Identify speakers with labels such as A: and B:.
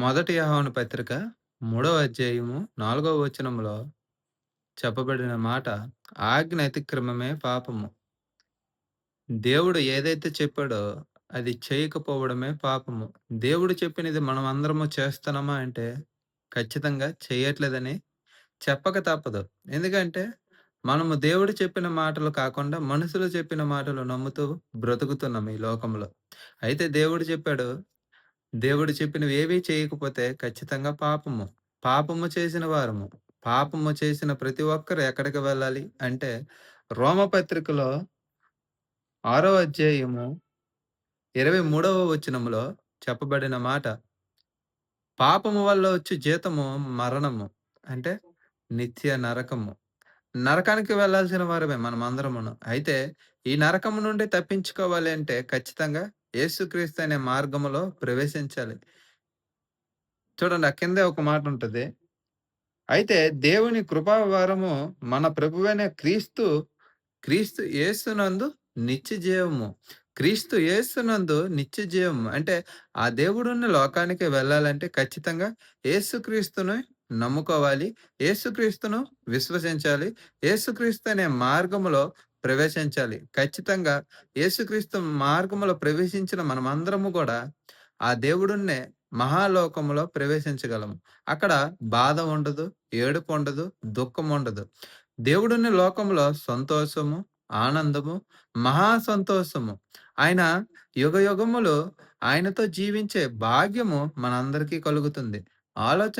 A: మొదటి యోహాను పత్రిక మూడవ అధ్యాయము నాలుగవ వచనంలో చెప్పబడిన మాట ఆజ్ఞ అతిక్రమమే పాపము. దేవుడు ఏదైతే చెప్పాడో అది చేయకపోవడమే పాపము. దేవుడు చెప్పినది మనం అందరము చేస్తున్నామా అంటే ఖచ్చితంగా చేయట్లేదని చెప్పక తప్పదు. ఎందుకంటే మనము దేవుడు చెప్పిన మాటలు కాకుండా మనుషులు చెప్పిన మాటలు నమ్ముతూ బ్రతుకుతున్నాం ఈ లోకంలో. అయితే దేవుడు చెప్పాడు దేవుడు చెప్పినవి ఏవీ చేయకపోతే ఖచ్చితంగా పాపము. పాపము చేసిన వారము. పాపము చేసిన ప్రతి ఒక్కరు ఎక్కడికి వెళ్ళాలి అంటే రోమపత్రికలో ఆరో అధ్యాయము 23వ వచనములో చెప్పబడిన మాట. పాపము వల్ల వచ్చి జీతము మరణము. అంటే నిత్య నరకము. నరకానికి వెళ్ళాల్సిన వారమే మనమందరమును. అయితే ఈ నరకము నుండి తప్పించుకోవాలి అంటే ఖచ్చితంగా యేసుక్రీస్తు అనే మార్గములో ప్రవేశించాలి. చూడండి ఆ కిందే ఒక మాట ఉంటుంది అయితే దేవుని కృపావారము మన ప్రభువైన క్రీస్తు, క్రీస్తు యేసునందు నిత్య జీవము. క్రీస్తు యేసునందు నిత్య జీవము. అంటే ఆ దేవుడున్న లోకానికి వెళ్ళాలంటే ఖచ్చితంగా యేసుక్రీస్తును నమ్ముకోవాలి. యేసుక్రీస్తును విశ్వసించాలి. యేసుక్రీస్తు అనే మార్గములో ప్రవేశించాలి. ఖచ్చితంగా యేసుక్రీస్తు మార్గములో ప్రవేశించిన మనమందరము కూడా ఆ దేవుడున్నే మహాలోకములో ప్రవేశించగలము. అక్కడ బాధ ఉండదు, ఏడుపు ఉండదు, దుఃఖం ఉండదు. దేవుడున్న లోకంలో సంతోషము, ఆనందము, మహా సంతోషము. ఆయన యుగయుగములు ఆయనతో జీవించే భాగ్యము మనందరికీ కలుగుతుంది. ఆలోచన